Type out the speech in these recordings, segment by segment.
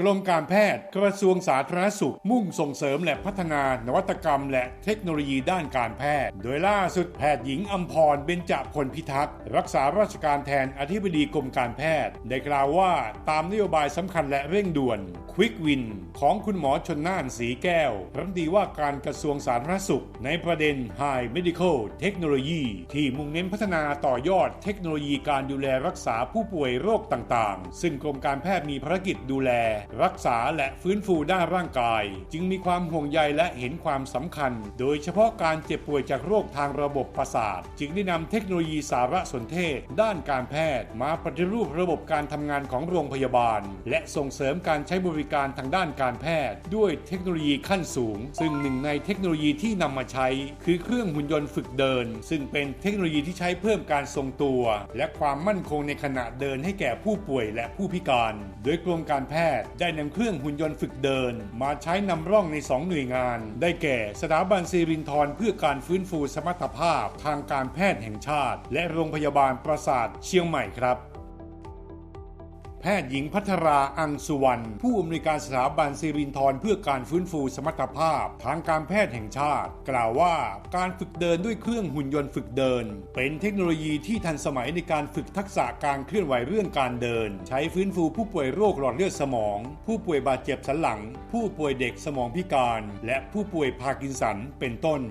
กรมการแพทย์กระทรวงสาธารณสุข มุ่งส่งเสริมและพัฒนานวัตกรรม และเทคโนโลยีด้านการแพทย์ โดยล่าสุดแพทย์หญิงอัมพรเบญจพลพิทักษ์รักษาราชการแทนอธิบดีกรมการแพทย์ ได้กล่าวว่าตามนโยบายสำคัญและเร่งด่วน Quick Win ของคุณหมอชนน่านสีแก้วรัฐมนตรีว่าการกระทรวงสาธารณสุข ในประเด็น High Medical Technology ที่มุ่งเน้นพัฒนาต่อยอดเทคโนโลยีการดูแลรักษาผู้ป่วยโรคต่างๆ ซึ่งกรมการแพทย์มีภารกิจดูแลรักษาและฟื้นฟูด้านร่างกาย จึงมีความห่วงใยและเห็นความสำคัญ โดยเฉพาะการเจ็บป่วยจากโรคทางระบบประสาท จึงได้นำเทคโนโลยีสารสนเทศ ด้านการแพทย์ มาปฏิรูประบบการทำงานของโรงพยาบาล และส่งเสริมการใช้บริการทางด้านการแพทย์ ด้วยเทคโนโลยีขั้นสูง ซึ่งหนึ่งในเทคโนโลยีที่นำมาใช้ คือเครื่องหุ่นยนต์ฝึกเดิน ซึ่งเป็นเทคโนโลยีที่ใช้เพิ่มการทรงตัว และความมั่นคงในขณะเดินให้แก่ผู้ป่วยและผู้พิการ โดยกรมการแพทย์ได้นำเครื่องหุ่นยนต์ฝึกเดิน มาใช้นำร่องใน 2 หน่วยงาน ได้แก่สถาบันซีรินทรเพื่อการฟื้นฟูสมรรถภาพ ทางการแพทย์แห่งชาติ และโรงพยาบาลประสาทเชียงใหม่ครับ แพทย์หญิงพัทราอังสุวรรณผู้อำนวยการสถาบันซีรินทรเพื่อการฟื้นฟูสมรรถภาพ ทางการแพทย์แห่งชาติ กล่าวว่าการฝึกเดินด้วยเครื่องหุ่นยนต์ฝึกเดิน เป็นเทคโนโลยีที่ทันสมัยในการฝึกทักษะการเคลื่อนไหวเรื่องการเดิน ใช้ฟื้นฟูผู้ป่วยโรคหลอดเลือดสมอง ผู้ป่วยบาดเจ็บสันหลัง ผู้ป่วยเด็กสมองพิการ และผู้ป่วยพาร์กินสันเป็นต้น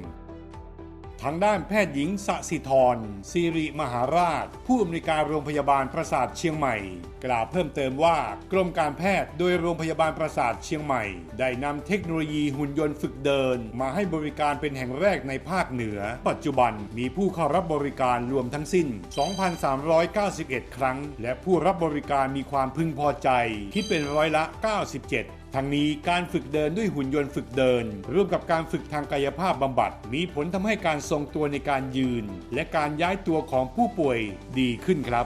ทางด้านแพทย์หญิงสสิธรสิริมหาราช ผู้อำนวยการโรงพยาบาลประสาทเชียงใหม่ กล่าวเพิ่มเติมว่ากรมการแพทย์โดยโรงพยาบาลประสาทเชียงใหม่ ได้นำเทคโนโลยีหุ่นยนต์ฝึกเดิน มาให้บริการเป็นแห่งแรกในภาคเหนือ ปัจจุบันมีผู้เข้ารับบริการรวมทั้งสิ้น 2,391 ครั้ง และผู้รับบริการมีความพึงพอใจคิดเป็นร้อยละ 97 ทั้งนี้การฝึกเดินด้วยหุ่นยนต์ฝึกเดิน ร่วมกับการฝึกทางกายภาพบำบัด มีผลทำให้การทรงตัวในการยืน และการย้ายตัวของผู้ป่วยดีขึ้นครับ